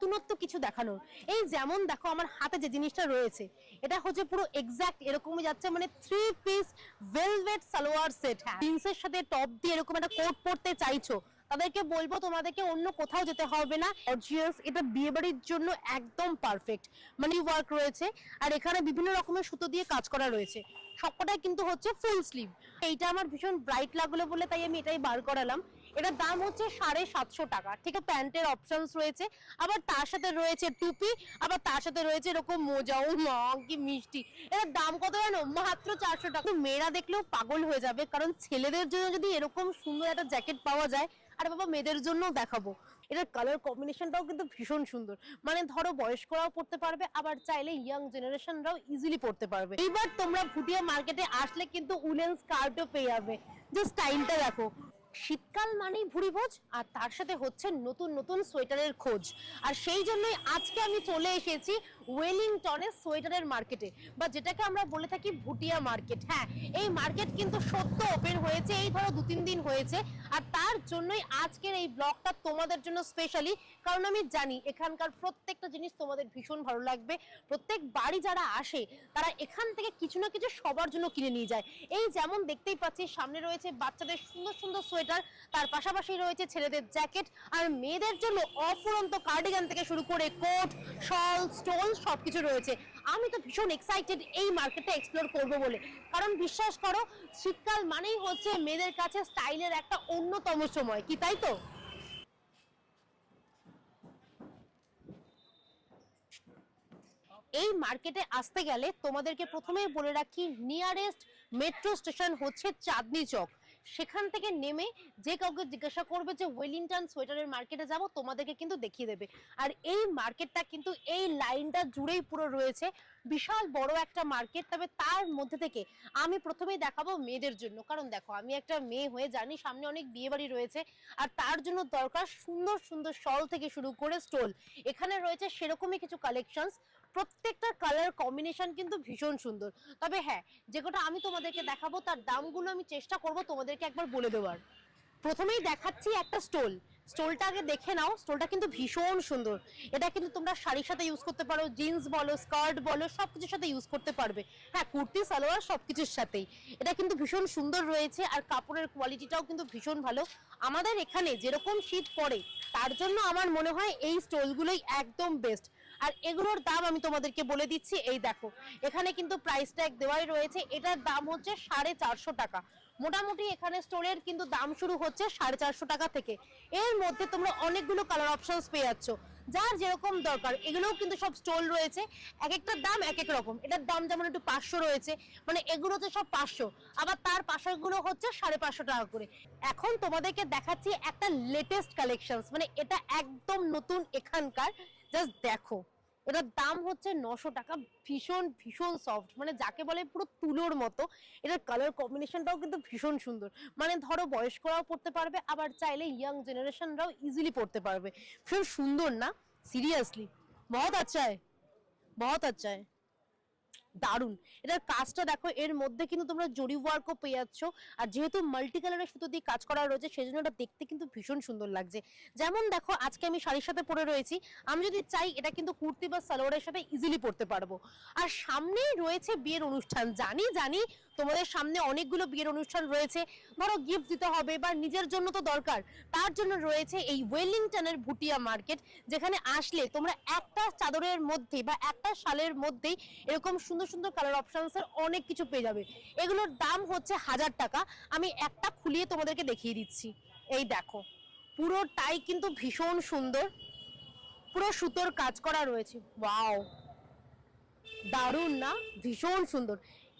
নতুনত্ব কিছু দেখানোর। এই যেমন দেখো আমার হাতে যে জিনিসটা রয়েছে, এটা হচ্ছে পুরো এক্সাক্ট এরকমই যাচ্ছে মানে three piece velvet salwar set হ্যাঁ জিন্সের সাথে টপ দিয়ে এরকম একটা কোট পরতে চাইছো, তাদেরকে বলব তোমাদেরকে অন্য কোথাও যেতে হবে না। অর্জিয়াস এটা বিয়ে বাড়ির জন্য একদম পারফেক্ট মানে ওয়ার্ক রয়েছে, আর এখানে বিভিন্ন রকমের সুতো দিয়ে কাজ করা রয়েছে। সবকটাই কিন্তু হচ্ছে ফুল স্লিভ এইটা আমার ভীষণ ব্রাইট লাগল বলে তাই আমি এটাই বার করালাম। এটার দাম হচ্ছে সাড়ে সাতশো টাকা। ঠিক আছে, প্যান্টের অপশনস রয়েছে, আবার তার সাথে রয়েছে টুপি, আবার তার সাথে রয়েছে এরকম মোজা, ও মিষ্টি। এটার দাম কত জানো? মাত্র চারশো টাকা। মেয়েরা দেখলেও পাগল হয়ে যাবে, কারণ ছেলেদের জন্য যদি এরকম সুন্দর একটা জ্যাকেট পাওয়া যায়, আর বাবা, মেয়েদের জন্য দেখাবো। এটার কালার কম্বিনেশনটাও কিন্তু ভীষণ সুন্দর। মানে ধরো, বয়স্করাও পড়তে পারবে, আবার চাইলে ইয়াং জেনারেশনরাও ইজিলি পড়তে পারবে। এইবার তোমরা ভুটিয়া মার্কেটে আসলে কিন্তু উলেন স্কার্টও পেয়ে যাবে। যে স্টাইলটা দেখো। শীতকাল মানেই ভুড়ি ভোজ আর তার সাথে হচ্ছে নতুন নতুন সোয়েটারের খোঁজ। আর সেই জন্যই আজকে আমি চলে এসেছি ওয়েলিংটনের সোয়েটারের মার্কেটে বা যেটাকে আমরা বলে থাকি ভুটিয়া মার্কেট হ্যাঁ এই মার্কেট কিন্তু সত্য ওপেন হয়েছে, এই ধরো দু তিন দিন হয়েছে, আর তার জন্যই আজকের এই ব্লগটা তোমাদের জন্য স্পেশালি কারণ আমি জানি এখানকার প্রত্যেকটা জিনিস তোমাদের ভীষণ ভালো লাগবে, প্রত্যেক বাড়ি যারা আসে, তারা এখান থেকে কিছু না কিছু সবার জন্য কিনে নিয়ে যায়। এই যেমন দেখতেই পাচ্ছি, সামনে রয়েছে বাচ্চাদের সুন্দর সুন্দর সোয়েটার, তার পাশাপাশি রয়েছে ছেলেদের জ্যাকেট, আর মেয়েদের জন্য অফুরন্ত কার্ডিগান থেকে শুরু করে কোট শল স্টোল সবকিছু রয়েছে। আমি তো ভীষণ এক্সাইটেড এই মার্কেটটা এক্সপ্লোর করব বলে। কারণ বিশ্বাস করো, শীতকাল মানেই হচ্ছে মেয়েদের কাছে স্টাইলের একটা অন্যতম সময়। কি তাই তো? এই মার্কেটে আসতে গেলে তোমাদেরকে প্রথমেই বলে রাখি নিয়ারেস্ট মেট্রো স্টেশন হচ্ছে চাঁদনি চক। সেখান থেকে নেমে যে কাউকে জিজ্ঞাসা করবে যে ওয়েলিংটন সোয়েটারের মার্কেটে যাব, তোমাদেরকে কিন্তু দেখিয়ে দেবে। আর এই মার্কেটটা কিন্তু এই লাইনটা জুড়েই পুরো রয়েছে। বিশাল বড় একটা মার্কেট তবে তার মধ্যে থেকে আমি প্রথমেই দেখাবো মেয়েদের জন্য। কারণ দেখো, আমি একটা মেয়ে হয়ে জানি, সামনে অনেক বিয়ে বাড়ি রয়েছে, আর তার জন্য দরকার সুন্দর সুন্দর শল থেকে শুরু করে স্টোল এখানে রয়েছে সেরকমই কিছু কালেকশনস প্রত্যেকটা কালার কম্বিনেশন কিন্তু ভীষণ সুন্দর। তবে হ্যাঁ যেটা আমি তোমাদেরকে দেখাবো, তার দামগুলো আমি চেষ্টা করব তোমাদেরকে একবার বলে দেওয়ার। প্রথমেই দেখাচ্ছি একটা স্টোল স্টোলটা আগে দেখে নাও স্টোলটা কিন্তু ভীষণ সুন্দর। এটা কিন্তু তোমরা শাড়ির সাথে ইউজ করতে পারো জিন্স বলো স্কার্ট বলো সব কিছুর সাথে ইউজ করতে পারবে। হ্যাঁ কুর্তি, সালোয়ার সব কিছুর সাথেই। এটা কিন্তু ভীষণ সুন্দর রয়েছে আর কাপড়ের কোয়ালিটিটাও কিন্তু ভীষণ ভালো। আমাদের এখানে যেরকম শীত পড়ে, তার জন্য আমার মনে হয় এই স্টোলগুলোই একদম বেস্ট আর এগুলোর দাম আমি তোমাদেরকে বলে দিচ্ছি, এই দেখো, এখানে কিন্তু প্রাইস ট্যাগ দেওয়াই রয়েছে, এটার দাম হচ্ছে সাড়ে চারশো টাকা। মোটামুটি এখানে স্টোরের কিন্তু দাম শুরু হচ্ছে সাড়ে চারশো টাকা থেকে। এর মধ্যে তোমরা অনেকগুলো কালার অপশনস পেয়ে যাচ্ছ। যার যেরকম দরকার, এগুলোও কিন্তু সব স্টোল রয়েছে, এক একটার দাম এক এক রকম। এটার দাম যেমন একটু পাঁচশো রয়েছে মানে এগুলো হচ্ছে সব পাঁচশো, আবার তার পাশেরগুলো হচ্ছে সাড়ে পাঁচশো টাকা করে। এখন তোমাদেরকে দেখাচ্ছি একটা লেটেস্ট কালেকশনস মানে এটা একদম নতুন এখানকার জাস্ট দেখো। এটার দাম হচ্ছে নশো টাকা, ভীষণ ভীষণ সফট মানে যাকে বলে পুরো তুলোর মতো। এটার কালার কম্বিনেশনটাও কিন্তু ভীষণ সুন্দর। মানে ধরো বয়স্করাও পড়তে পারবে, আবার চাইলে ইয়াং জেনারেশনরাও ইজিলি পড়তে পারবে। ভীষণ সুন্দর না? সিরিয়াসলি বহুত আচ্ছা বহুত আচ্ছা দারুণ এটার কাজটা দেখো, এর মধ্যে কিন্তু তোমরা জরি ওয়ার্কও পেয়ে যাচ্ছ। আর যেহেতু মাল্টি কালারের সুতো দিয়ে কাজ করা রয়েছে সেই জন্য এটা দেখতে কিন্তু ভীষণ সুন্দর লাগছে। যেমন দেখো, আজকে আমি শাড়ির সাথে পরে রয়েছি। আমি যদি চাই, এটা কিন্তু কুর্তি বা সালোয়ারের সাথে ইজিলি পরতে পারব। আর সামনেই রয়েছে বিয়ের অনুষ্ঠান। জানি জানি তোমাদের সামনে অনেকগুলো বিয়ের অনুষ্ঠান রয়েছে। ধরো গিফট দিতে হবে বা নিজের জন্য তো দরকার। তার জন্য রয়েছে এই ওয়েলিংটনের ভুটিয়া মার্কেট যেখানে আসলে তোমরা একটা চাদরের মধ্যে বা একটা শালের মধ্যেই এরকম সুন্দর সুন্দর কালার অপশনসের অনেক কিছু পেয়ে যাবে। এগুলোর দাম হচ্ছে হাজার টাকা। আমি একটা খুলিয়ে তোমাদেরকে দেখিয়ে দিচ্ছি। এই দেখো, পুরোটাই কিন্তু ভীষণ সুন্দর। পুরো সুতোর কাজ করা রয়েছে। ওয়াও! দারুণ না? ভীষণ সুন্দর।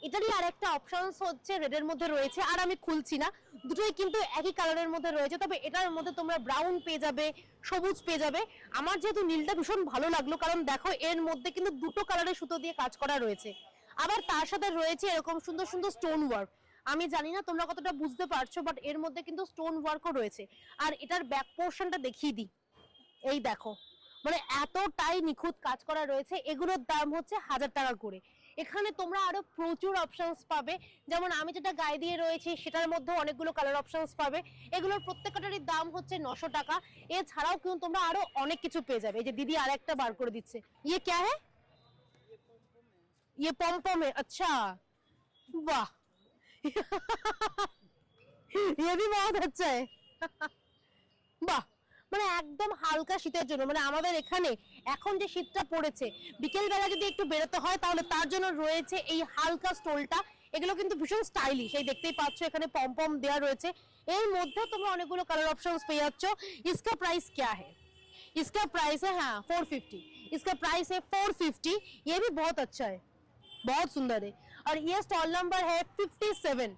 এটারই আর একটা অপশনস হচ্ছে রেডের মধ্যে রয়েছে, আর আমি খুলছি না। দুটোই কিন্তু একই কালারের মধ্যে রয়েছে, তবে এটার মধ্যে তোমরা ব্রাউন পেয়ে যাবে, সবুজ পেয়ে যাবে। আমার যেহেতু নীলটা ভীষণ ভালো লাগল, কারণ দেখো এর মধ্যে কিন্তু দুটো কালারের সুতো দিয়ে কাজ করা রয়েছে। আবার তার সাথে রয়েছে এরকম সুন্দর সুন্দর স্টোন ওয়ার্ক আমি জানি না তোমরা কতটা বুঝতে পারছ বাট এর মধ্যে কিন্তু স্টোন ওয়ার্কও রয়েছে। আর এটার ব্যাক পোর্শনটা দেখিয়ে দিই। এই দেখো মানে এতটাই নিখুঁত কাজ করা রয়েছে, এগুলোর দাম হচ্ছে হাজার টাকা করে। এখানে তোমরা আরো প্রচুর অপশনস পাবে যেমন আমি যেটা গায়ে দিয়ে রয়েছি সেটার মধ্যে অনেকগুলো কালার অপশনস পাবে এগুলোর প্রত্যেকটারই দাম হচ্ছে নশো টাকা এছাড়াও কিন্তু তোমরা আরো অনেক কিছু পেয়ে যাবে এই যে দিদি আরেকটা বার করে দিচ্ছে ইয়ে ক্যা হ্যাঁ ये पम पम है अच्छा वाह ये भी बहुत अच्छा है বাহ মানে একদম হালকা শীতের জন্য মানে আমাদের এখানে এখন যে শীতটা পড়েছে বিকেল বেলা যদি একটু বেরোতে হয় তাহলে তার জন্য রয়েছে এই হালকা স্টোলটা এগুলো কিন্তু ভীষণ স্টাইলিশ এই দেখতেই পাচ্ছ এখানে পম পম দেওয়া রয়েছে এর মধ্যে তোমরা অনেকগুলো কালার অপশনস পেয়ে যাচ্ছ इसका प्राइस क्या है इसका प्राइस है हाँ 450 इसका प्राइस है 450 ये भी बहुत अच्छा है बहुत सुंदर है और ये स्टॉल नंबर है 57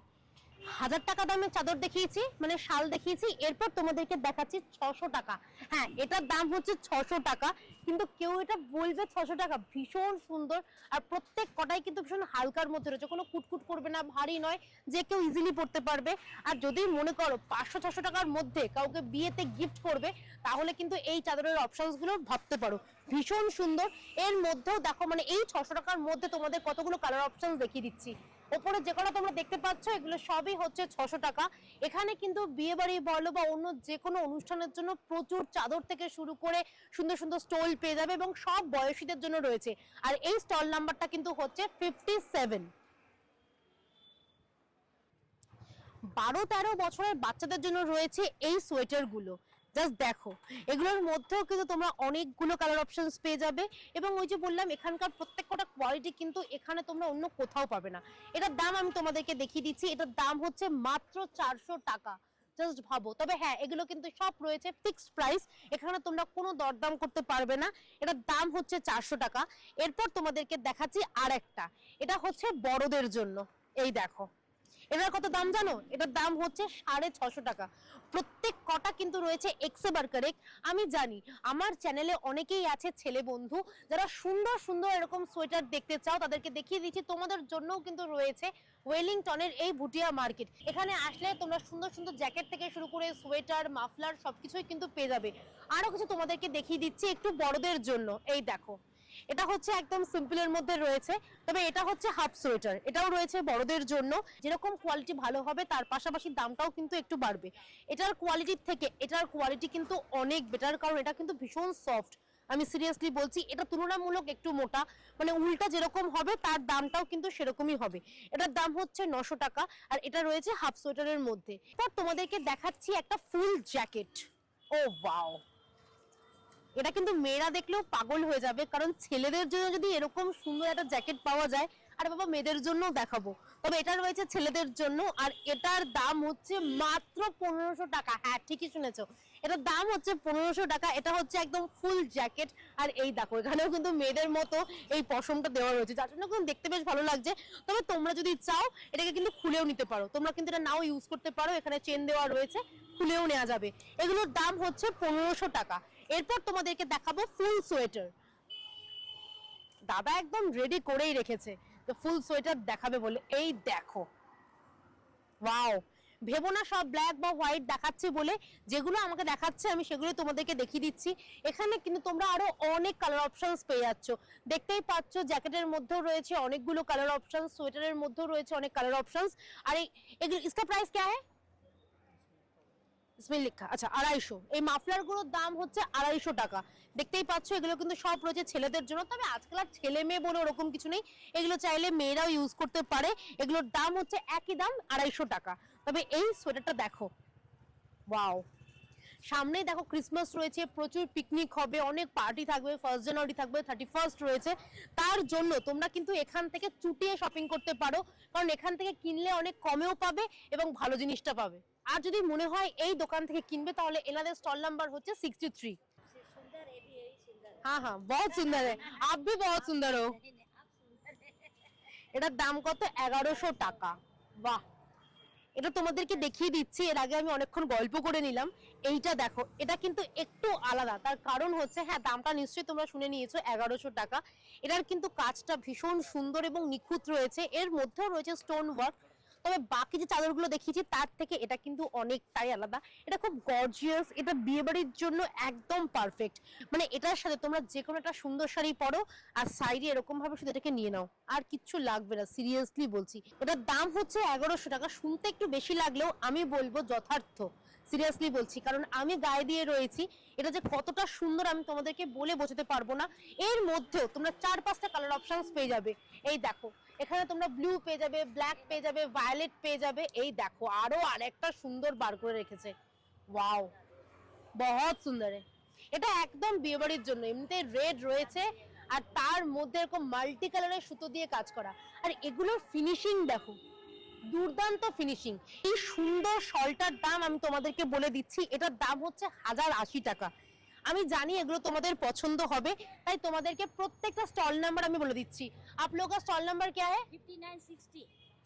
হাজার টাকা দামের চাদর দেখিয়েছি মানে শাল দেখিয়েছি, এরপর তোমাদেরকে দেখাচ্ছি ছশো টাকা। হ্যাঁ এটার দাম হচ্ছে ছশো টাকা, কিন্তু কেউ এটা বলবে ছশো টাকা, ভীষণ সুন্দর। আর প্রত্যেক কটাই কিন্তু ভীষণ হালকার মধ্যে রয়েছে, কোনো কুটকুট করবে না, ভারী নয়, যে কেউ ইজিলি পড়তে পারবে। আর যদি মনে করো পাঁচশো, ছশো টাকার মধ্যে কাউকে বিয়েতে গিফট করবে, তাহলে কিন্তু এই চাদরের অপশনসগুলো ভাবতে পারো। ভীষণ সুন্দর। এর মধ্যেও দেখো মানে এই ছশো টাকার মধ্যে তোমাদের কতগুলো কালার অপশন দেখিয়ে দিচ্ছি। ওপরে যে কটা তোমরা দেখতে পাচ্ছ, এগুলো সবই হচ্ছে ছশো টাকা। এখানে কিন্তু বিয়ে বাড়ি বলো বা অন্য যে কোনো অনুষ্ঠানের জন্য প্রচুর চাদর থেকে শুরু করে সুন্দর সুন্দর স্টল পেয়ে যাবে এবং সব বয়সীদের জন্য রয়েছে। আর এই স্টল নাম্বারটা কিন্তু হচ্ছে ফিফটি সেভেন বারো তেরো বছরের বাচ্চাদের জন্য রয়েছে এই সোয়েটারগুলো জাস্ট দেখো। এগুলোর মধ্যেও কিন্তু তোমরা অনেকগুলো কালার অপশনস পেয়ে যাবে এবং ওই যে বললাম, এখানকার প্রত্যেকটা কোয়ালিটি কিন্তু এখানে তোমরা অন্য কোথাও পাবে না। এটার দাম আমি তোমাদেরকে দেখিয়ে দিচ্ছি। এটার দাম হচ্ছে মাত্র চারশো টাকা। জাস্ট ভাবো। তবে হ্যাঁ এগুলো কিন্তু সব রয়েছে ফিক্সড প্রাইস এখানে তোমরা কোনো দরদাম করতে পারবে না। এটার দাম হচ্ছে চারশো টাকা। এরপর তোমাদেরকে দেখাচ্ছি আরেকটা। এটা হচ্ছে বড়দের জন্য। এই দেখো। এটার কত দাম জানো? এটার দাম হচ্ছে সাড়ে ছশো টাকা। প্রত্যেক কটা কিন্তু রয়েছে এক্সেবার কারেক্ট আমি জানি, আমার চ্যানেলে অনেকেই আছে ছেলে বন্ধু, যারা সুন্দর সুন্দর এরকম সোয়েটার দেখতে চাও, তাদেরকে দেখিয়ে দিচ্ছি, তোমাদের জন্যও কিন্তু রয়েছে ওয়েলিংটনের এই ভুটিয়া মার্কেট। এখানে আসলে তোমরা সুন্দর সুন্দর জ্যাকেট থেকে শুরু করে সোয়েটার, মাফলার সবকিছুই কিন্তু পেয়ে যাবে। আরও কিছু তোমাদেরকে দেখিয়ে দিচ্ছি একটু বড়দের জন্য। এই দেখো। এটা হচ্ছে একদম সিম্পলের মধ্যে রয়েছে। তবে এটা হচ্ছে হাফ সোয়েটার। এটাও রয়েছে বড়দের জন্য। যেরকম কোয়ালিটি ভালো হবে, তার পাশাপাশি দামটাও কিন্তু একটু বাড়বে। এটার কোয়ালিটির থেকে, এটার কোয়ালিটি কিন্তু অনেক বেটার কারণ এটা কিন্তু ভীষণ সফট আমি সিরিয়াসলি বলছি, এটা তুলনামূলক একটু মোটা। মানে উল্টা যেরকম হবে, তার দামটাও কিন্তু সেরকমই হবে। এটার দাম হচ্ছে নশো টাকা, আর এটা রয়েছে হাফ সোয়েটারের মধ্যে। এরপর তোমাদেরকে দেখাচ্ছি একটা ফুল জ্যাকেট ও ওয়াও এটা কিন্তু মেয়েরা দেখলেও পাগল হয়ে যাবে, কারণ ছেলেদের জন্য যদি এরকম সুন্দর একটা জ্যাকেট পাওয়া যায়, আর বাবা মেয়েদের জন্য দেখাবো। তবে এটা রয়েছে ছেলেদের জন্য, আর এটার দাম হচ্ছে মাত্র পনেরোশো টাকা। হ্যাঁ ঠিকই শুনেছো। এটার দাম হচ্ছে পনেরোশো টাকা, এটা হচ্ছে একদম ফুল জ্যাকেট। আর এই দেখো, এখানেও কিন্তু মেয়েদের মতো এই পশমটা দেওয়া রয়েছে, যার জন্য কিন্তু দেখতে বেশ ভালো লাগছে। তবে তোমরা যদি চাও, এটাকে কিন্তু খুলেও নিতে পারো। তোমরা কিন্তু এটা নাও ইউজ করতে পারো, এখানে চেন দেওয়া রয়েছে, খুলেও নেওয়া যাবে। এগুলোর দাম হচ্ছে পনেরোশো টাকা। এরপর তোমাদেরকে দেখাবো ফুল সোয়েটার। দাদা একদম রেডি করেই রেখেছে ফুল সোয়েটার দেখাবে বলে। এই দেখো। ওয়াও ভেবো না সব ব্ল্যাক বা হোয়াইট দেখাচ্ছে বলে। যেগুলো আমাকে দেখাচ্ছে, আমি সেগুলো তোমাদেরকে দেখিয়ে দিচ্ছি। এখানে কিন্তু তোমরা আরও অনেক কালার অপশন পেয়ে যাচ্ছ। দেখতেই পাচ্ছ জ্যাকেটের মধ্যেও রয়েছে অনেকগুলো কালার অপশন সোয়েটারের মধ্যেও রয়েছে অনেক কালার অপশন আর এগুলো ইসকা প্রাইস কে হ্যাঁ বিসমিল্লিখা আচ্ছা আড়াইশো। এই মাফলারগুলোর দাম হচ্ছে আড়াইশো টাকা। দেখতেই পাচ্ছ, এগুলো কিন্তু সব রয়েছে ছেলেদের জন্য। তবে আজকাল আর ছেলে মেয়ে বলে ওরকম কিছু নেই। এগুলো চাইলে মেয়েরাও ইউজ করতে পারে। এগুলোর দাম হচ্ছে একই দাম, আড়াইশো টাকা। তবে এই সোয়েটারটা দেখো। ওয়াও। সামনে দেখো ক্রিসমাস রয়েছে, প্রচুর পিকনিক হবে, অনেক পার্টি থাকবে ফার্স্ট জানুয়ারি থাকবে থার্টি ফার্স্ট রয়েছে। তার জন্য তোমরা কিন্তু এখান থেকে চুটিয়ে শপিং করতে পারো। কারণ এখান থেকে কিনলে অনেক কমেও পাবে এবং ভালো জিনিসটা পাবে। আর যদি মনে হয় এই দোকান থেকে কিনবে, তাহলে এনাদের স্টল নাম্বার হচ্ছে সিক্সটি থ্রি হ্যাঁ হ্যাঁ বহু সুন্দর আপনি বহু সুন্দর এটার দাম কত? এগারোশো টাকা। বাহ। এটা তোমাদেরকে দেখিয়ে দিচ্ছি। এর আগে আমি অনেকক্ষণ গল্প করে নিলাম। এইটা দেখো, এটা কিন্তু একটু আলাদা। তার কারণ হচ্ছে হ্যাঁ দামটা নিশ্চয়ই তোমরা শুনে নিয়েছো, এগারোশো টাকা। এটার কিন্তু কাজটা ভীষণ সুন্দর এবং নিখুঁত রয়েছে। এর মধ্যেও রয়েছে স্টোন ওয়ার্ক তবে বাকি যে চাদরগুলো দেখিয়েছি, তার থেকে এটা কিন্তু অনেকটাই আলাদা। এটা খুব গর্জিয়াস এটা বিয়ে বাড়ির জন্য একদম পারফেক্ট মানে এটার সাথে তোমরা যে কোনো একটা সুন্দর শাড়ি পরো, আর সাইডে এরকম ভাবে শুধু এটাকে নিয়ে নাও। আর কিচ্ছু লাগবে না সিরিয়াসলি বলছি। এটার দাম হচ্ছে এগারোশো টাকা, শুনতে একটু বেশি লাগলেও আমি বলব যথার্থ। সিরিয়াসলি বলছি, কারণ আমি গায়ে দিয়ে রয়েছি, এটা যে কতটা সুন্দর আমি তোমাদেরকে বলে বোঝাতে পারব না। এর মধ্যেও তোমরা চার পাঁচটা কালার অপশনস পেয়ে যাবে। এই দেখো এখানে তোমরা ব্লু পেয়ে যাবে ব্ল্যাক পেয়ে যাবে ভায়োলেট পেয়ে যাবে। এই দেখো, আরও আরেকটা সুন্দর বার করে রেখেছে। ওয়াও বহুত সুন্দর। এটা একদম বিয়েবাড়ির জন্য, এমনিতে রেড রয়েছে, আর তার মধ্যে এরকম মাল্টি কালারের সুতো দিয়ে কাজ করা। আর এগুলোর ফিনিশিং দেখো, দুর্দান্ত ফিনিশিং এই সুন্দর শলটার দাম আমি তোমাদেরকে বলে দিচ্ছি, এটার দাম হচ্ছে হাজার আশি টাকা। আমি জানি এগুলো তোমাদের পছন্দ হবে তাই তোমাদেরকে প্রত্যেকটা স্টল নাম্বার আমি বলে দিচ্ছি আপ লোক স্টল নাম্বার क्या है फिफ्टी नाइन सिक्सटी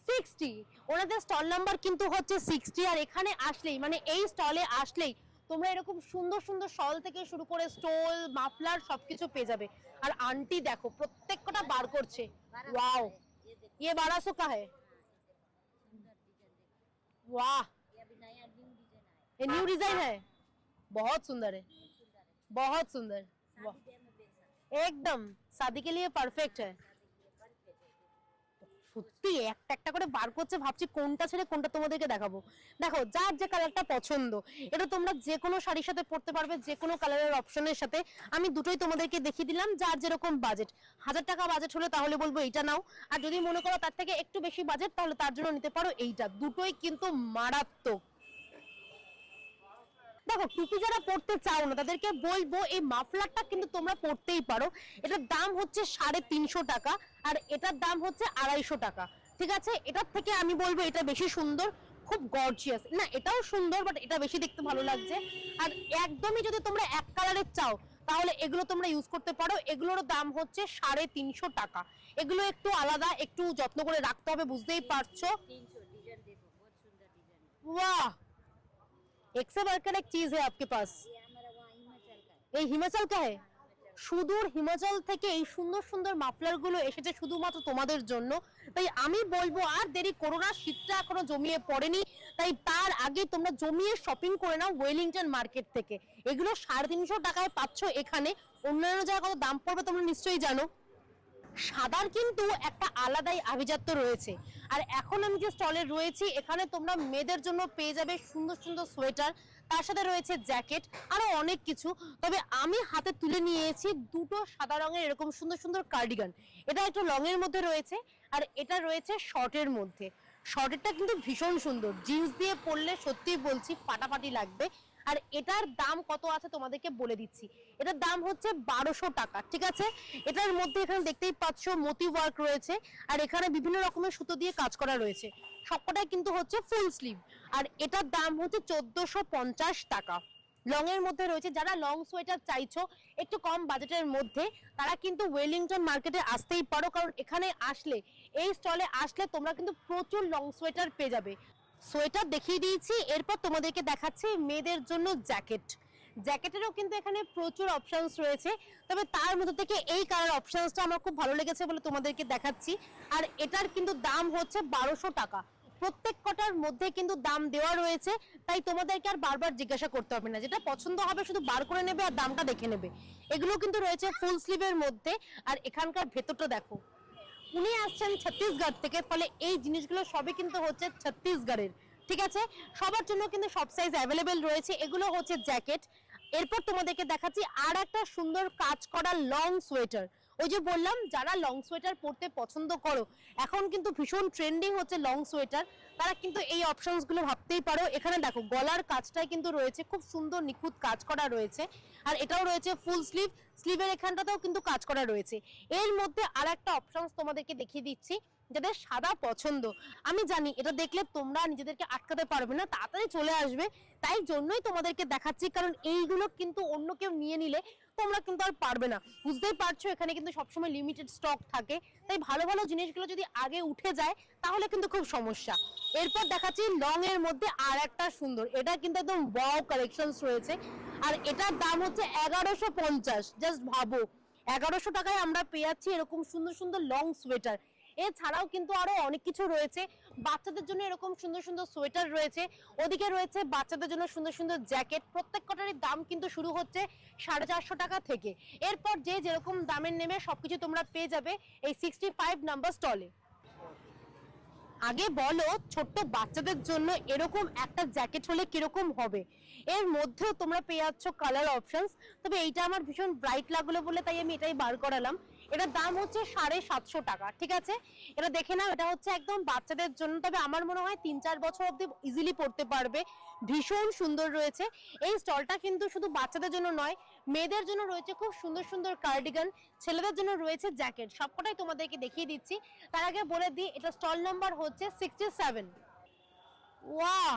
সিক্সটি ওনাদের স্টল নাম্বার কিন্তু হচ্ছে সিক্সটি আর এখানে আসলেই মানে এই স্টলে আসলেই তোমরা এরকম সুন্দর সুন্দর শল থেকে শুরু করে স্টোল মাফলার সবকিছু পেয়ে যাবে আর আন্টি দেখো প্রত্যেকটা বার করছে ওয়াও ये देखो ये बारह सौ का है सुंदर डिजाइन देखो वाह ये अभी नया न्यू डिजाइन आया ये न्यू डिजाइन है बहुत सुंदर है बहुत सुंदर है बहुत सुंदर वाह शादी ब्याह में बेच सकते एकदम शादी के लिए परफेक्ट है शादी के लिए परफेक्ट है সত্যি একটা একটা করে বার করছে ভাবছি কোনটা ছেড়ে কোনটা তোমাদেরকে দেখাবো দেখো যার যে কালারটা পছন্দ এটা তোমরা যে কোনো শাড়ির সাথে পরতে পারবে যে কোনো কালারের অপশনের সাথে আমি দুটোই তোমাদেরকে দেখিয়ে দিলাম যার যেরকম বাজেট হাজার টাকা বাজেট হলে তাহলে বলবো এইটা নাও আর যদি মনে করো তার থেকে একটু বেশি বাজেট তাহলে তার জন্য নিতে পারো এইটা দুটোই কিন্তু মারাত্মক দেখো টুপি যারা পড়তে চাও না তাদেরকে বলব এই মাফলারটা কিন্তু তোমরা পড়তেই পারো। এটার দাম হচ্ছে সাড়ে তিনশো টাকা আর এটার দাম হচ্ছে আড়াইশো টাকা। ঠিক আছে? এটার থেকে আমি বলব এটা বেশি সুন্দর খুব গর্জিয়াস না এটাও সুন্দর বাট এটা বেশি দেখতে ভালো লাগছে। আর একদমই যদি তোমরা এক কালারের চাও তাহলে এগুলো তোমরা ইউজ করতে পারো। এগুলোর দাম হচ্ছে সাড়ে তিনশো টাকা। এগুলো একটু আলাদা একটু যত্ন করে রাখতে হবে বুঝতেই পারছ? तीन एक से बढ़कर एक चीज है आपके पास ये हमारा वहाँ हिमाचल का है এই হিমাচল কা হে हिमाचल সুদূর হিমাচল থেকে এই সুন্দর সুন্দর মাফলার গুলো এসেছে শুধুমাত্র তোমাদের জন্য তাই আমি বলবো আর দেরি করো না শীতটা এখনো জমিয়ে পড়েনি তাই তার আগে তোমরা জমিয়ে শপিং করে নাও ওয়েলিংটন মার্কেট থেকে এগুলো সাড়ে তিনশো টাকায় পাচ্ছ এখানে অন্যান্য জায়গায় কত দাম পড়বে তোমরা নিশ্চয়ই জানো সাদার কিন্তু একটা আলাদাই আভিজাত্য রয়েছে। আর এখন আমি যে স্টলে রয়েছি, এখানে তোমরা মেয়েদের জন্য পেয়ে যাবে সুন্দর সুন্দর সোয়েটার, তার সাথে রয়েছে জ্যাকেট, আরও অনেক কিছু। তবে আমি হাতে তুলে নিয়েছি দুটো সাদা রঙের এরকম সুন্দর সুন্দর কার্ডিগান এটা একটু এর মধ্যে রয়েছে, আর এটা রয়েছে শর্টের মধ্যে। শর্টেরটা কিন্তু ভীষণ সুন্দর। জিন্স দিয়ে পরলে সত্যি বলছি ফাটাফাটি লাগবে। আর এটার দাম কত আছে তোমাদেরকে বলে দিচ্ছি। এটার দাম হচ্ছে বারোশো টাকা, ঠিক আছে? এটার মধ্যে এখানে দেখতেই পাচ্ছ মতি ওয়ার্ক রয়েছে, আর এখানে বিভিন্ন রকমের সুতো দিয়ে কাজ করা রয়েছে। সবকটাই কিন্তু হচ্ছে ফুল স্লিভ আর এটার দাম হচ্ছে চোদ্দশো পঞ্চাশ টাকা। লং এর মধ্যে রয়েছে, যারা লং সোয়েটার চাইছো, একটু কম বাজেটের মধ্যে, তারা কিন্তু ওয়েলিংটন মার্কেটে আসতেই পারো, কারণ এখানে আসলে, এই স্টলে আসলে তোমরা কিন্তু প্রচুর লং সোয়েটার পেয়ে যাবে। সোয়েটার দেখিয়ে দিয়েছি, এরপর তোমাদেরকে দেখাচ্ছি মেয়েদের জন্য জ্যাকেট। জ্যাকেটেরও কিন্তু এখানে প্রচুর অপশানস রয়েছে, তবে তার মধ্যে থেকে এই কালার অপশনসটা আমার খুব ভালো লেগেছে বলে তোমাদেরকে দেখাচ্ছি। আর এটার কিন্তু দাম হচ্ছে বারোশো টাকা। প্রত্যেক কটার মধ্যে কিন্তু দাম দেওয়া রয়েছে, তাই তোমাদেরকে আর বারবার জিজ্ঞাসা করতে হবে না। যেটা পছন্দ হবে শুধু বার করে নেবে আর দামটা দেখে নেবে। এগুলো কিন্তু রয়েছে ফুল স্লিভের মধ্যে, আর এখানকার ভেতরটা দেখো। উনি আসছেন ছত্তিশগড় থেকে, ফলে এই জিনিসগুলো সবই কিন্তু হচ্ছে ছত্তিশগড়ের, ঠিক আছে? সবার জন্য কিন্তু সব সাইজ অ্যাভেলেবেল রয়েছে। এগুলো হচ্ছে জ্যাকেট এরপর তোমাদেরকে দেখাচ্ছি আর একটা সুন্দর কাজ করা লং সোয়েটার ওই যে বললাম, যারা লং সোয়েটার পরতে পছন্দ করো, এখন কিন্তু ভীষণ ট্রেন্ডিং হচ্ছে লং সোয়েটার তারা কিন্তু এই অপশনসগুলো ভাবতেই পারো। এখানে দেখো, গলার কাজটাই কিন্তু রয়েছে, খুব সুন্দর নিখুঁত কাজ করা রয়েছে। আর এটাও রয়েছে ফুল স্লিভ স্লিভের এখানটাতেও কিন্তু কাজ করা রয়েছে। এর মধ্যে আর একটা অপশনস তোমাদেরকে দেখিয়ে দিচ্ছি, যাদের সাদা পছন্দ। আমি জানি এটা দেখলে তোমরা নিজেদেরকে আটকাতে পারবে না, তাড়াতাড়ি চলে আসবে। তাই জন্যই তোমাদেরকে দেখাচ্ছি, কারণ এইগুলো কিন্তু অন্য কেউ নিয়ে নিলে তোমরা কিন্তু আর পারবে না। বুঝতেই পারছ, এখানে কিন্তু সবসময় লিমিটেড স্টক থাকে। তাই ভালো ভালো জিনিসগুলো যদি আগে উঠে যায়, তাহলে কিন্তু খুব সমস্যা। এরপর দেখাচ্ছি লং এর মধ্যে আর একটা সুন্দর। এটা কিন্তু একদম ওয়াও কালেকশনস রয়েছে। আর এটার দাম হচ্ছে এগারোশো পঞ্চাশ। জাস্ট ভাবো। এগারোশো টাকায় আমরা পেয়ে যাচ্ছি এরকম সুন্দর সুন্দর লং সোয়েটার এছাড়াও কিন্তু আরও অনেক কিছু রয়েছে। বাচ্চাদের জন্য এরকম সুন্দর সুন্দর সোয়েটার রয়েছে। ওদিকে রয়েছে বাচ্চাদের জন্য সুন্দর সুন্দর জ্যাকেট। প্রত্যেক কটারই দাম কিন্তু শুরু হচ্ছে সাড়ে চারশো টাকা থেকে। এরপর যে যেরকম দামের নেমে সবকিছু তোমরা পেয়ে যাবে এই সিক্সটি ফাইভ নাম্বার স্টলে আগে বলো, ছোট্ট বাচ্চাদের জন্য এরকম একটা জ্যাকেট হলে কীরকম হবে? এর মধ্যেও তোমরা পেয়ে যাচ্ছ কালার অপশনস তবে এইটা আমার ভীষণ ব্রাইট লাগল বলে তাই আমি এটাই বার করালাম। এটার দাম হচ্ছে সাড়ে সাতশো টাকা, ঠিক আছে? এটা দেখে নাও, এটা হচ্ছে একদম বাচ্চাদের জন্য, তবে আমার মনে হয় তিন চার বছর অব্দি ইজিলি পড়তে পারবে। ভীষণ সুন্দর রয়েছে। এই স্টলটা কিন্তু শুধু বাচ্চাদের জন্য নয়, মেয়েদের জন্য রয়েছে খুব সুন্দর সুন্দর কার্ডিগান ছেলেদের জন্য রয়েছে জ্যাকেট সবকটাই তোমাদেরকে দেখিয়ে দিচ্ছি। তার আগে বলে দিই, এটা স্টল নাম্বার হচ্ছে সিক্সটি সেভেন ওয়াহ!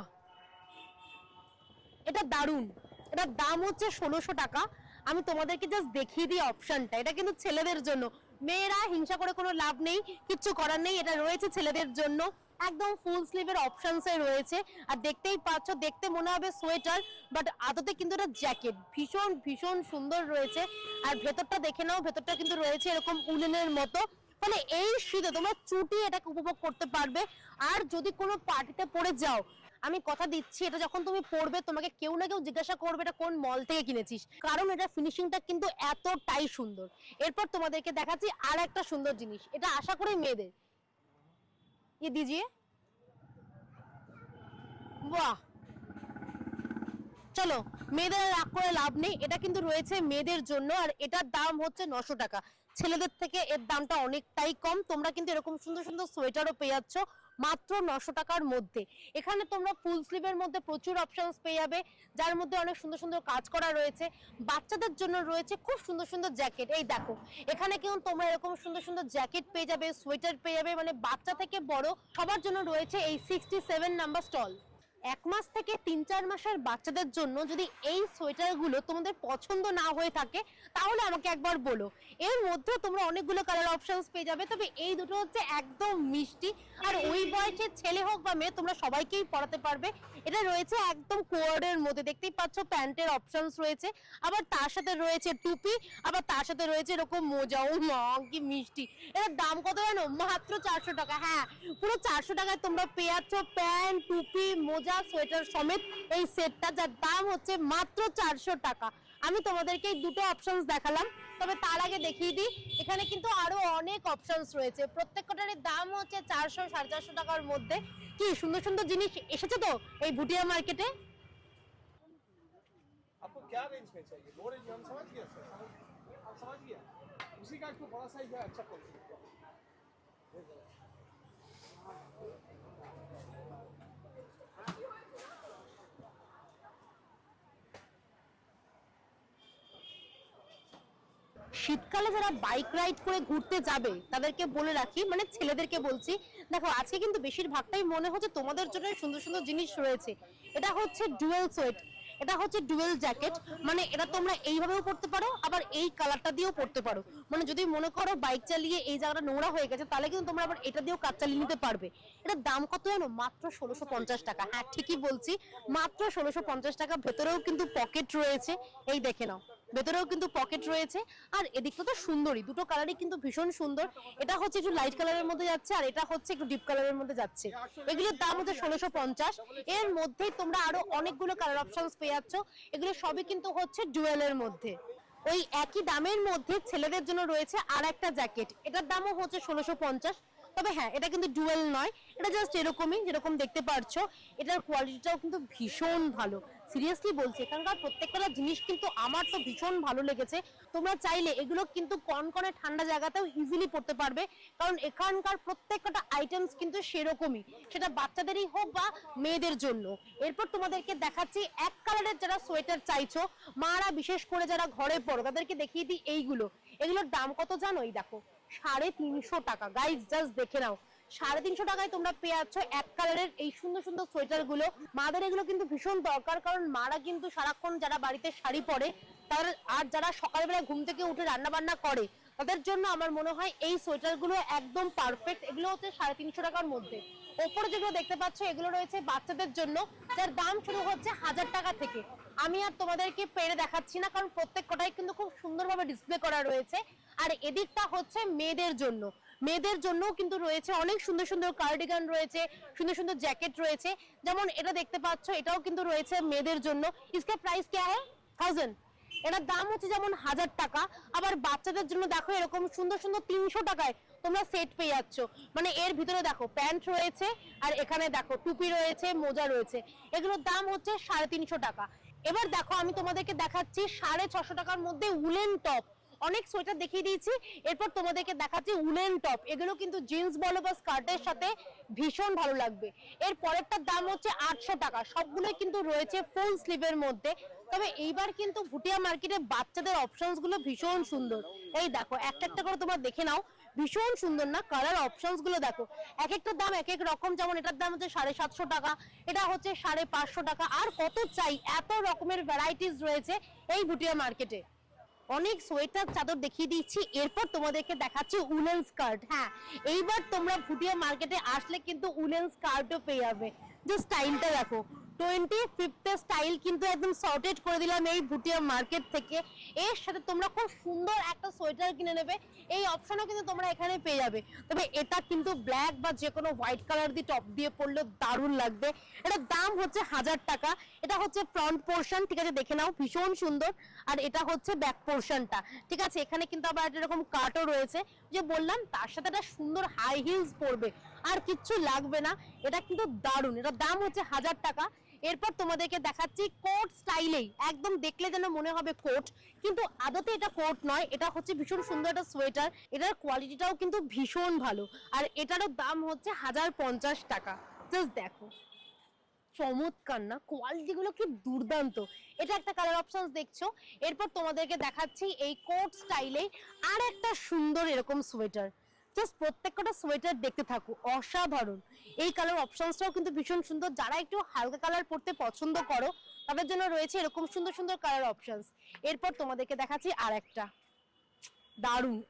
এটা দারুণ। এটার দাম হচ্ছে ষোলোশো টাকা। আমি তোমাদেরকে জাস্ট দেখিয়ে দিই অপশনটা এটা কিন্তু ছেলেদের জন্য। মেয়েরা হিংসা করে কোনো লাভ নেই, কিচ্ছু করার নেই, এটা রয়েছে ছেলেদের জন্য। একদম ফুল স্লিভের অপশনসে রয়েছে। আর দেখতেই পাচ্ছ, দেখতে মনে হবে সোয়েটার বাট আদতে কিন্তু এটা জ্যাকেট ভীষণ ভীষণ সুন্দর রয়েছে। আর ভেতরটা দেখে নাও, ভেতরটা কিন্তু রয়েছে এরকম উলেনের মতো। মানে এই শীতে তোমরা চুটি এটাকে উপভোগ করতে পারবে। আর যদি কোনো পার্টিতে পড়ে যাও আমি কথা দিচ্ছি, এটা যখন তুমি পড়বে, তোমাকে কেউ না কেউ জিজ্ঞাসা করবে এটা কোন মল থেকে কিনেছিস। কারণ এটা ফিনিশিংটা কিন্তু এতটাই সুন্দর। এরপর তোমাদেরকে দেখাচ্ছি আর একটা সুন্দর জিনিস, এটা আশা করি মেয়েদের। ইয়ে দিজিয়ে বাহ! চলো, মেয়েদের রাগ করে লাভ নেই, এটা কিন্তু রয়েছে মেয়েদের জন্য, আর এটার দাম হচ্ছে নশো টাকা। ছেলেদের থেকে এর দামটা অনেকটাই কম, তোমরা কিন্তু এরকম সুন্দর সুন্দর সোয়েটারও পেয়ে যাচ্ছ। মাত্র নশো টাকার মধ্যে। এখানে তোমরা ফুল স্লিভের মধ্যে প্রচুর অপশনস পেয়ে যাবে। যার মধ্যে অনেক সুন্দর সুন্দর কাজ করা রয়েছে। বাচ্চাদের জন্য রয়েছে খুব সুন্দর সুন্দর জ্যাকেট এই দেখো, এখানে কিন্তু তোমরা এরকম সুন্দর সুন্দর জ্যাকেট পেয়ে যাবে সোয়েটার পেয়ে যাবে। মানে বাচ্চা থেকে বড় সবার জন্য রয়েছে এই সিক্সটি সেভেন নাম্বার স্টল এক মাস থেকে তিন, চার মাসের বাচ্চাদের জন্য যদি এই সোয়েটারগুলো তোমাদের পছন্দ না হয়ে থাকে, তাহলে আমাকে একবার বলো। এর মধ্যে তোমরা অনেকগুলো কালার অপশনস পেয়ে যাবে, তবে এই দুটো হচ্ছে একদম মিষ্টি। আর ওই বয়সের ছেলে হোক বা মেয়ে, তোমরা সবাইকেই পড়াতে পারবে। এটা রয়েছে একদম কোয়ার্ডের মধ্যে। দেখতেই পাচ্ছ প্যান্টের অপশনস রয়েছে। আবার তার সাথে রয়েছে টুপি, আবার তার সাথে রয়েছে এরকম মোজা। ও কি মিষ্টি। এটার দাম কত জানো? মাত্র চারশো টাকা। হ্যাঁ পুরো চারশো টাকায় তোমরা পেয়ে যাচ্ছ প্যান্ট টুপি, মোজা, সোয়েটার সমেত এই সেটটা যার দাম হচ্ছে মাত্র চারশো টাকা। আমি তোমাদেরকে এই দুটো অপশনস দেখালাম। তবে তার আগে দেখিয়ে দিই এখানে কিন্তু আরো অনেক অপশনস রয়েছে প্রত্যেকটারই দাম হচ্ছে চারশো সাড়ে চারশো টাকার মধ্যে কি সুন্দর সুন্দর জিনিস এসেছে তো এই ভুটিয়া মার্কেটে आपको क्या रेंज में चाहिए लो रेंज हम समझ गए सर आप समझ गए उसी का एक बड़ा साइज है अच्छा क्वालिटी শীতকালে যারা বাইক রাইড করে ঘুরতে যাবে, তাদেরকে বলে রাখি মানে ছেলেদেরকে বলছি, দেখো আজকে কিন্তু বেশিরভাগটাই মনে হচ্ছে তোমাদের জন্য সুন্দর সুন্দর জিনিস রয়েছে। এটা হচ্ছে ডুয়েল সোয়েট এটা হচ্ছে ডুয়েল জ্যাকেট মানে এটা তোমরা এইভাবেও পড়তে পারো, আবার এই কালারটা দিয়েও পড়তে পারো। মানে যদি মনে করো বাইক চালিয়ে এই জায়গাটা নোংরা হয়ে গেছে, তাহলে কিন্তু তোমরা আবার এটা দিয়েও কাজ চালিয়ে নিতে পারবে। এটার দাম কত জানো? মাত্র ষোলোশো পঞ্চাশ টাকা। হ্যাঁ ঠিকই বলছি, মাত্র ষোলোশো পঞ্চাশ টাকা, ভেতরেও কিন্তু পকেট রয়েছে। এই দেখে নাও। ভেতরেও কিন্তু পকেট রয়েছে। আর এদিকটা তো সুন্দরই, দুটো কালারই কিন্তু ভীষণ সুন্দর। এটা হচ্ছে একটু লাইট কালারের মধ্যে যাচ্ছে, আর এটা হচ্ছে একটু ডিপ কালারের মধ্যে যাচ্ছে। এগুলোর দাম হচ্ছে ষোলোশো পঞ্চাশ। এর মধ্যে তোমরা আরও অনেকগুলো কালার অপশনস পেয়ে যাচ্ছ। এগুলো সবই কিন্তু হচ্ছে ডুয়েলের মধ্যে। ওই একই দামের মধ্যে ছেলেদের জন্য রয়েছে আর একটা জ্যাকেট এটার দামও হচ্ছে ষোলোশো পঞ্চাশ। তবে হ্যাঁ এটা কিন্তু ডুয়েল নয়। এটা জাস্ট এরকমই, যেরকম দেখতে পারছ। এটার কোয়ালিটিটাও কিন্তু ভীষণ ভালো। সিরিয়াসলি বলছি এখানকার প্রত্যেকটা জিনিস কিন্তু আমার তো ভীষণ ভালো লেগেছে। তোমরা চাইলে এগুলো কিন্তু কনকনে ঠান্ডা জায়গাতেও ইজিলি পড়তে পারবে, কারণ এখানকার প্রত্যেকটা আইটেমস কিন্তু সেরকমই। সেটা বাচ্চাদেরই হোক বা মেয়েদের জন্য। এরপর তোমাদেরকে দেখাচ্ছি এক কালারের যারা সোয়েটার চাইছো, মারা বিশেষ করে যারা ঘরে পড়ো, তাদেরকে দেখিয়ে দিই এইগুলো। এগুলোর দাম কত জানো এই দেখো, সাড়ে তিনশো টাকা। গাইজ জাস্ট দেখে নাও। সাড়ে তিনশো টাকায় তোমরা পেয়ে যাচ্ছ এক কালারের এই সুন্দর সুন্দর সোয়েটারগুলো। মাদের এগুলো কিন্তু ভীষণ দরকার, কারণ মারা কিন্তু সারাক্ষণ যারা বাড়িতে শাড়ি পরে, তার আর যারা সকালবেলা ঘুম থেকে উঠে রান্না বান্না করে, তাদের জন্য আমার মনে হয় এই সোয়েটারগুলো একদম পারফেক্ট এগুলো হচ্ছে সাড়ে তিনশো টাকার মধ্যে। ওপরে যেগুলো দেখতে পাচ্ছ, এগুলো রয়েছে বাচ্চাদের জন্য, যার দাম শুরু হচ্ছে হাজার টাকা থেকে। আমি আর তোমাদেরকে পেরে দেখাচ্ছি না, কারণ প্রত্যেক কটাই কিন্তু খুব সুন্দরভাবে ডিসপ্লে করা রয়েছে। আর এদিকটা হচ্ছে মেয়েদের জন্য। মেয়েদের জন্যও কিন্তু রয়েছে, অনেক সুন্দর সুন্দর কার্ডিগান রয়েছে, সুন্দর সুন্দর জ্যাকেট রয়েছে। যেমন এটা দেখতে পাচ্ছ, এটাও কিন্তু রয়েছে মেয়েদের জন্য। ইসকা প্রাইস কে হ্যাঁ থাউজেন্ড এটার দাম হচ্ছে যেমন হাজার টাকা, আবার বাচ্চাদের জন্য দেখো এরকম সুন্দর সুন্দর তিনশো টাকায় তোমরা সেট পেয়ে যাচ্ছ। মানে এর ভিতরে দেখো প্যান্ট রয়েছে, আর এখানে দেখো টুপি রয়েছে, মোজা রয়েছে। এগুলোর দাম হচ্ছে সাড়ে তিনশো টাকা। এবার দেখো আমি তোমাদেরকে দেখাচ্ছি সাড়ে ছশো টাকার মধ্যে উলেন টপ অনেক সোয়েটার দেখিয়ে দিয়েছি। এরপর তোমাদেরকে দেখাচ্ছি উলেন টপ। এগুলো কিন্তু জিন্স বলো বা স্কার্টের সাথে ভীষণ ভালো লাগবে। এর পরেরটার দাম হচ্ছে আটশো টাকা। সবগুলোই কিন্তু রয়েছে ফুল স্লিভের মধ্যে। তবে এইবার কিন্তু ভুটিয়া মার্কেটে বাচ্চাদের অপশনসগুলো ভীষণ সুন্দর। এই দেখো, একটা একটা করে তোমরা দেখে নাও। ভীষণ সুন্দর না? কালার অপশনসগুলো দেখো। এক একটা দাম এক এক রকম। যেমন এটার দাম হচ্ছে সাড়ে সাতশো টাকা। এটা হচ্ছে সাড়ে পাঁচশো টাকা। আর কত চাই? এত রকমের ভ্যারাইটিস রয়েছে এই ভুটিয়া মার্কেটে। অনেক সোয়েটার চাদর দেখিয়ে দিচ্ছি এরপর তোমাদেরকে দেখাচ্ছি উলেন স্কার্ট হ্যাঁ এইবার তোমরা ভুটিয়া মার্কেটে আসলে কিন্তু উলেন স্কার্টও পেয়ে যাবে। জাস্ট স্টাইলটা দেখো। টোয়েন্টি ফিফথ স্টাইল কিন্তু একদম সর্টেড করে দিলাম এই ভুটিয়া মার্কেট থেকে। এর সাথে তোমরা খুব সুন্দর একটা সোয়েটার কিনে নেবে। এই অপশনও কিন্তু তোমরা এখানে পেয়ে যাবে। তবে এটা কিন্তু ব্ল্যাক বা যে কোনো হোয়াইট কালার দিয়ে টপ দিয়ে পরলে দারুণ লাগবে। এটার দাম হচ্ছে হাজার টাকা। এটা হচ্ছে ফ্রন্ট পোর্শন ঠিক আছে? দেখে নাও, ভীষণ সুন্দর। আর এটা হচ্ছে ব্যাক পোর্শনটা ঠিক আছে? এখানে কিন্তু আবার একটা এরকম কাটও রয়েছে। যে বললাম, তার সাথে একটা সুন্দর হাই হিলস পরবে। আর কিচ্ছু লাগবে না। এটা কিন্তু দারুণ। এটার দাম হচ্ছে হাজার টাকা। এরপর তোমাদেরকে দেখাচ্ছি কোট স্টাইলেই একদম দেখলে যেন মনে হবে কোট কিন্তু আদতে এটা কোট নয়, এটা হচ্ছে ভীষণ সুন্দর একটা সোয়েটার এটার কোয়ালিটিটাও কিন্তু ভীষণ ভালো। আর এটারও দাম হচ্ছে হাজার পঞ্চাশ টাকা। জাস্ট দেখো। চমৎকার না? কোয়ালিটি গুলো কি দুর্দান্ত। এটা একটা কালার অপশন দেখছ। এরপর তোমাদেরকে দেখাচ্ছি এই কোট স্টাইলে আর একটা সুন্দর এরকম সোয়েটার জাস্ট প্রত্যেকটা সোয়েটার দেখতে থাকো, অসাধারণ। এই কালার অপশনসটাও কিন্তু ভীষণ সুন্দর। যারা একটু হালকা কালার পরতে পছন্দ করো, তাদের জন্য রয়েছে এরকম সুন্দর সুন্দর কালার অপশনস এরপর তোমাদেরকে দেখাচ্ছি আর একটা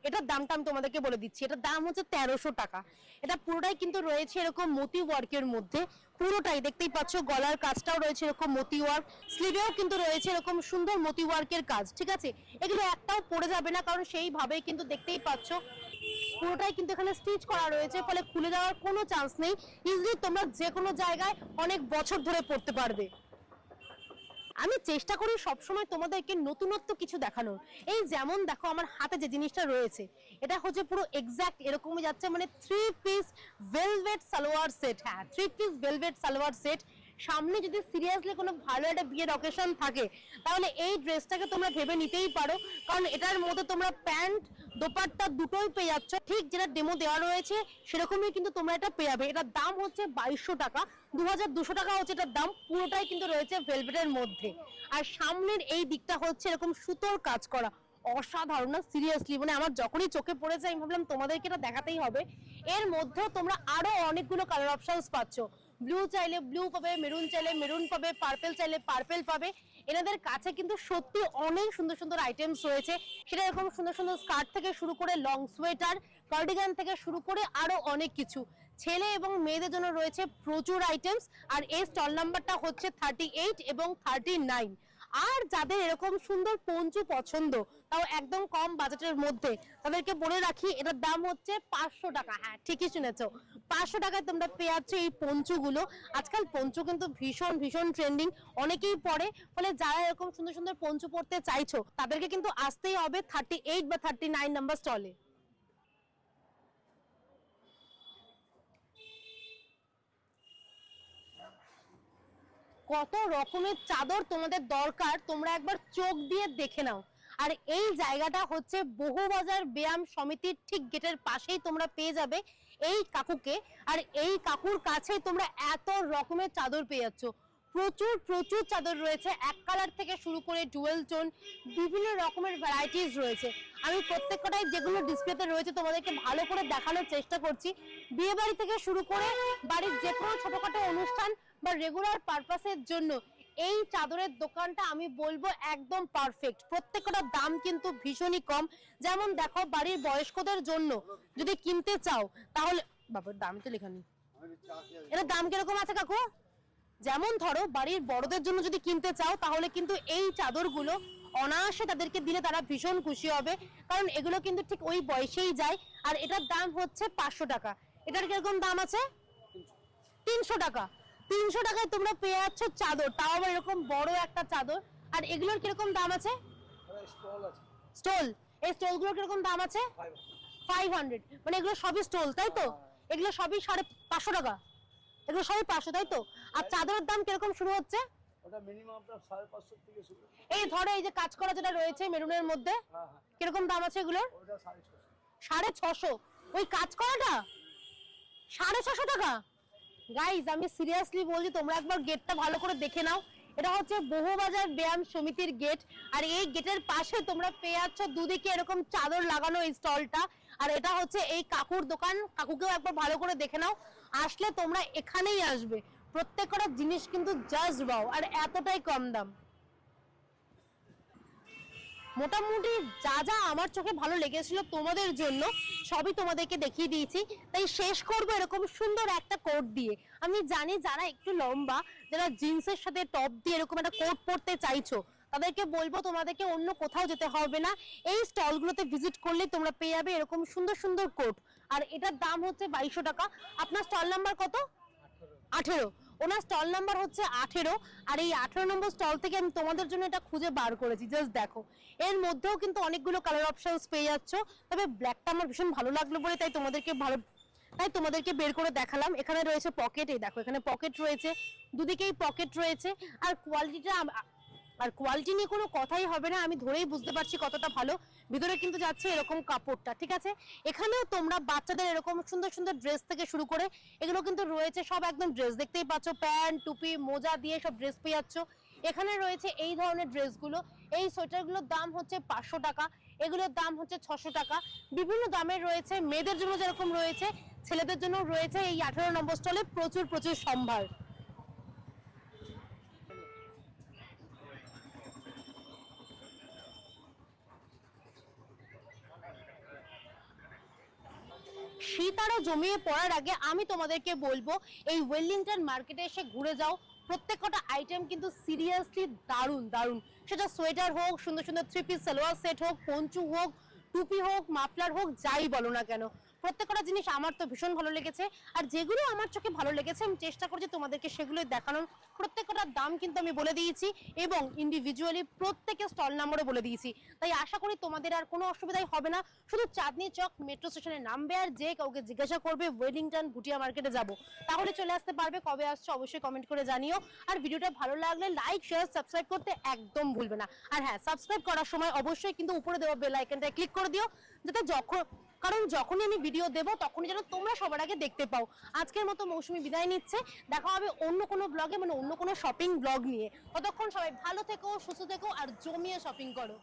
এটার দামটা আমি তোমাদেরকে বলে দিচ্ছি। এটার দাম হচ্ছে তেরোশো টাকা। এটা পুরোটাই কিন্তু রয়েছে এরকম মতি ওয়ার্কের মধ্যে। পুরোটাই দেখতেই পাচ্ছ, গলার কাজটাও রয়েছে এরকম মতি ওয়ার্ক স্লিভেও কিন্তু রয়েছে এরকম সুন্দর মতি ওয়ার্কের কাজ, ঠিক আছে? এগুলো একটাও পড়ে যাবে না, কারণ সেইভাবে কিন্তু দেখতেই পাচ্ছ পুরোটাই কিন্তু এখানে স্টিচ করা রয়েছে, ফলে খুলে যাওয়ার কোনো চান্স নেই। ইজিলি তোমরা যে কোনো জায়গায় অনেক বছর ধরে পড়তে পারবে। আমি চেষ্টা করি সবসময় তোমাদেরকে নতুনত্ব কিছু দেখানোর। এই যেমন দেখো আমার হাতে যে জিনিসটা রয়েছে, এটা হচ্ছে পুরো এক্সাক্ট এরকমই যাচ্ছে মানে three piece velvet salwar set হ্যাঁ three piece velvet salwar set সামনে যদি সিরিয়াসলি কোনো ভালো একটা বিয়ের অকেশন থাকে, তাহলে এই ড্রেসটাকে তোমরা ভেবে নিতেই পারো। কারণ এটার মধ্যে তোমরা প্যান্ট, দোপাট্টা দুটোই পেয়ে যাচ্ছ। ঠিক যেটা ডেমো দেওয়া রয়েছে, সেরকমই কিন্তু তোমরা এটা পেয়ে যাবে। এটার দাম হচ্ছে বাইশশো টাকা। দু হাজার দুশো টাকা হচ্ছে এটার দাম, পুরোটাই কিন্তু রয়েছে ভেলভেটের মধ্যে। আর সামনের এই দিকটা হচ্ছে এরকম সুতোর কাজ করা। অসাধারণ, না? সিরিয়াসলি মানে আমার যখনই চোখে পড়েছে, আমি ভাবলাম তোমাদেরকে এটা দেখাতেই হবে। এর মধ্যেও তোমরা আরও অনেকগুলো কালার অপশনস পাচ্ছ। ব্লু চাইলে ব্লু পাবে মেরুন চাইলে মেরুন পাবে পার্পেল চাইলে পার্পেল পাবে। এনাদের কাছে কিন্তু সত্যি অনেক সুন্দর সুন্দর আইটেমস রয়েছে। সেটা এরকম সুন্দর সুন্দর স্কার্ট থেকে শুরু করে লং সোয়েটার কার্ডিগান থেকে শুরু করে আরও অনেক কিছু। ছেলে এবং মেয়েদের জন্য রয়েছে প্রচুর আইটেমস আর এই স্টল নাম্বারটা হচ্ছে থার্টি এবং থার্টি আর যাদের এরকম সুন্দর পঞ্চু পছন্দ তাও একদম কম বাজেটের মধ্যে। তাদেরকে বলে রাখি, এটার দাম হচ্ছে পাঁচশো টাকা। হ্যাঁ ঠিকই শুনেছো। পাঁচশো টাকায় তোমরা পেয়ে যাচ্ছ এই পঞ্চুগুলো। আজকাল পঞ্চু কিন্তু ভীষণ ভীষণ ট্রেন্ডিং অনেকেই পরে। ফলে যারা এরকম সুন্দর সুন্দর পঞ্চু পড়তে চাইছো, তাদেরকে কিন্তু আসতেই হবে থার্টি এইট বা থার্টি নাইন নাম্বার স্টলে কত রকমের চাদর তোমাদের দরকার, তোমরা একবার চোখ দিয়ে দেখে নাও। আর এই জায়গাটা হচ্ছে বহুবাজার ব্যায়াম সমিতির ঠিক গেটের পাশেই তোমরা পেয়ে যাবে এই কাকুকে। আর এই কাকুর কাছেই তোমরা এত রকমের চাদর পেয়ে যাচ্ছ। প্রচুর প্রচুর চাদর রয়েছে। এক কালার থেকে শুরু করে ডুয়েল টোন বিভিন্ন রকমের ভ্যারাইটিস রয়েছে। আমি প্রত্যেকটাই যেগুলো ডিসপ্লেতে রয়েছে তোমাদেরকে ভালো করে দেখানোর চেষ্টা করছি। বিয়ে বাড়ি থেকে শুরু করে বাড়ির যে কোনো ছোটোখাটো অনুষ্ঠান বা রেগুলার পারপাসের জন্য এই চাদরের দোকানটা আমি বলব একদম পারফেক্ট প্রত্যেকটার দাম কিন্তু ভীষণই কম। যেমন দেখো, বাড়ির বয়স্কদের জন্য যদি কিনতে চাও, তাহলে বাবার দাম তো লেখা নেই। এটার দাম কীরকম আছে কাকু? যেমন ধরো, বাড়ির বড়দের জন্য যদি কিনতে চাও, তাহলে কিন্তু এই চাদরগুলো অনায়াসে তাদেরকে দিলে তারা ভীষণ খুশি হবে। কারণ এগুলো কিন্তু ঠিক ওই বয়সেই যায়। আর এটার দাম হচ্ছে পাঁচশো টাকা। এটার কীরকম দাম আছে? তিনশো টাকা। তিনশো টাকায় তোমরা পেয়ে যাচ্ছ চাদর। তাও আবার এরকম বড় একটা চাদর। আর এগুলোর কীরকম দাম আছে? স্টল। এই স্টোলগুলোর কীরকম দাম আছে? ফাইভ হান্ড্রেড মানে এগুলো সবই স্টোল তাই তো? এগুলো সবই সাড়ে পাঁচশো টাকা। এগুলো সবই পাঁচশো তাই তো? আর চাদরের দাম কীরকম শুরু হচ্ছে? এই ধরো এই যে কাজ করা যেটা রয়েছে মেরুনের মধ্যে হ্যাঁ হ্যাঁ। কীরকম দাম আছে এগুলোর? সাড়ে ছশো। ওই কাজ করাটা? সাড়ে ছশো টাকা? গাইজ আমি সিরিয়াসলি বলছি, তোমরা একবার গেটটা ভালো করে দেখে নাও। এটা হচ্ছে বহুবাজার ব্যায়াম সমিতির গেট আর এই গেটের পাশে তোমরা পেয়ে যাচ্ছ দুদিকে এরকম চাদর লাগানো এই স্টলটা আর এটা হচ্ছে এই কাকুর দোকান, কাকুকেও একবার ভালো করে দেখে নাও। আসলে তোমরা এখানেই আসবে। প্রত্যেকটা জিনিস কিন্তু জাস্ট বাও আর এতটাই কম দাম। মোটামুটি যা যা আমার চোখে ভালো লেগেছিল তোমাদের জন্য, সবই তোমাদেরকে দেখিয়ে দিয়েছি। তাই শেষ করব এরকম সুন্দর একটা কোট দিয়ে। আমি জানি যারা একটু লম্বা, যারা জিন্সের সাথে টপ দিয়ে এরকম একটা কোট পরতে চাইছো, তাদেরকে বলব তোমাদেরকে অন্য কোথাও যেতে হবে না। এই স্টলগুলোতে ভিজিট করলে তোমরা পেয়ে যাবে এরকম সুন্দর সুন্দর কোট আর এটার দাম হচ্ছে বাইশশো টাকা। আপনার স্টল নাম্বার কত? আঠেরো। ওনার স্টল নাম্বার হচ্ছে আঠেরো। আর এই আঠেরো নম্বর স্টল থেকে আমি তোমাদের জন্য এটা খুঁজে বার করেছি জাস্ট দেখো। এর মধ্যেও কিন্তু অনেকগুলো কালার অপশানস পেয়ে যাচ্ছ, তবে ব্ল্যাকটা আমার ভীষণ ভালো লাগল বলে তাই তোমাদেরকে ভালো, তাই তোমাদেরকে বের করে দেখালাম। এখানে রয়েছে পকেট এই দেখো, এখানে পকেট রয়েছে, দুদিকেই পকেট রয়েছে। আর কোয়ালিটিটা আর কোয়ালিটি নিয়ে কোনো কথাই হবে না। আমি ধরেই বুঝতে পারছি কতটা ভালো। ভিতরে কিন্তু যাচ্ছে এরকম কাপড়টা, ঠিক আছে? এখানেও তোমরা বাচ্চাদের এরকম সুন্দর সুন্দর ড্রেস থেকে শুরু করে, এগুলো কিন্তু রয়েছে সব একদম ড্রেস দেখতেই পাচ্ছ, প্যান্ট, টুপি, মোজা দিয়ে সব ড্রেস পেয়ে যাচ্ছ। এখানে রয়েছে এই ধরনের ড্রেসগুলো এই সোয়েটারগুলোর দাম হচ্ছে পাঁচশো টাকা, এগুলোর দাম হচ্ছে ছশো টাকা। বিভিন্ন দামের রয়েছে, মেয়েদের জন্য যেরকম রয়েছে, ছেলেদের জন্য রয়েছে এই আঠারো নম্বর স্টলে প্রচুর প্রচুর সম্ভার। শীত আরও জমিয়ে পড়ার আগে আমি তোমাদেরকে বলব, এই ওয়েলিংটন মার্কেটে এসে ঘুরে যাও। প্রত্যেকটা আইটেম কিন্তু সিরিয়াসলি দারুণ দারুণ। সেটা সোয়েটার হোক, সুন্দর সুন্দর থ্রি পিস সালোয়ার সেট হোক, পঞ্চু হোক, টুপি হোক, মাফলার হোক, যাই বলো না কেন। প্রত্যেকটা জিনিস আমার তো ভীষণ ভালো লেগেছে। আর যেগুলো আমার চোখে ভালো লেগেছে, আমি চেষ্টা করছি তোমাদেরকে সেগুলোই দেখানোর। প্রত্যেকটার দাম কিন্তু আমি বলে দিয়েছি এবং ইন্ডিভিজুয়ালি প্রত্যেকের স্টল নাম্বারও বলে দিয়েছি। তাই আশা করি তোমাদের আর কোনো অসুবিধাই হবে না। শুধু চাঁদনি চক মেট্রো স্টেশনে নামবে আর যে কাউকে জিজ্ঞাসা করবে ওয়েলিংটন ভুটিয়া মার্কেটে যাব। তাহলে চলে আসতে পারবে, কবে আসছো অবশ্যই কমেন্ট করে জানিও। আর ভিডিওটা ভালো লাগলে লাইক শেয়ার সাবস্ক্রাইব করতে একদম ভুলবে না। আর হ্যাঁ সাবস্ক্রাইব করার সময় অবশ্যই কিন্তু উপরে দেওয়া বেল আইকনটায় ক্লিক করে দিও, যাতে যখন কারণ যখনই আমি ভিডিও দেব, তখনই যেন তোমরা সবার আগে দেখতে পাও। আজকের মতো মৌসুমি বিদায় নিচ্ছে। দেখা হবে অন্য কোনো ব্লগে মানে অন্য কোনো শপিং ব্লগ নিয়ে। ততক্ষণ সবাই ভালো থেকো, সুস্থ থেকো, আর জমিয়ে শপিং করো।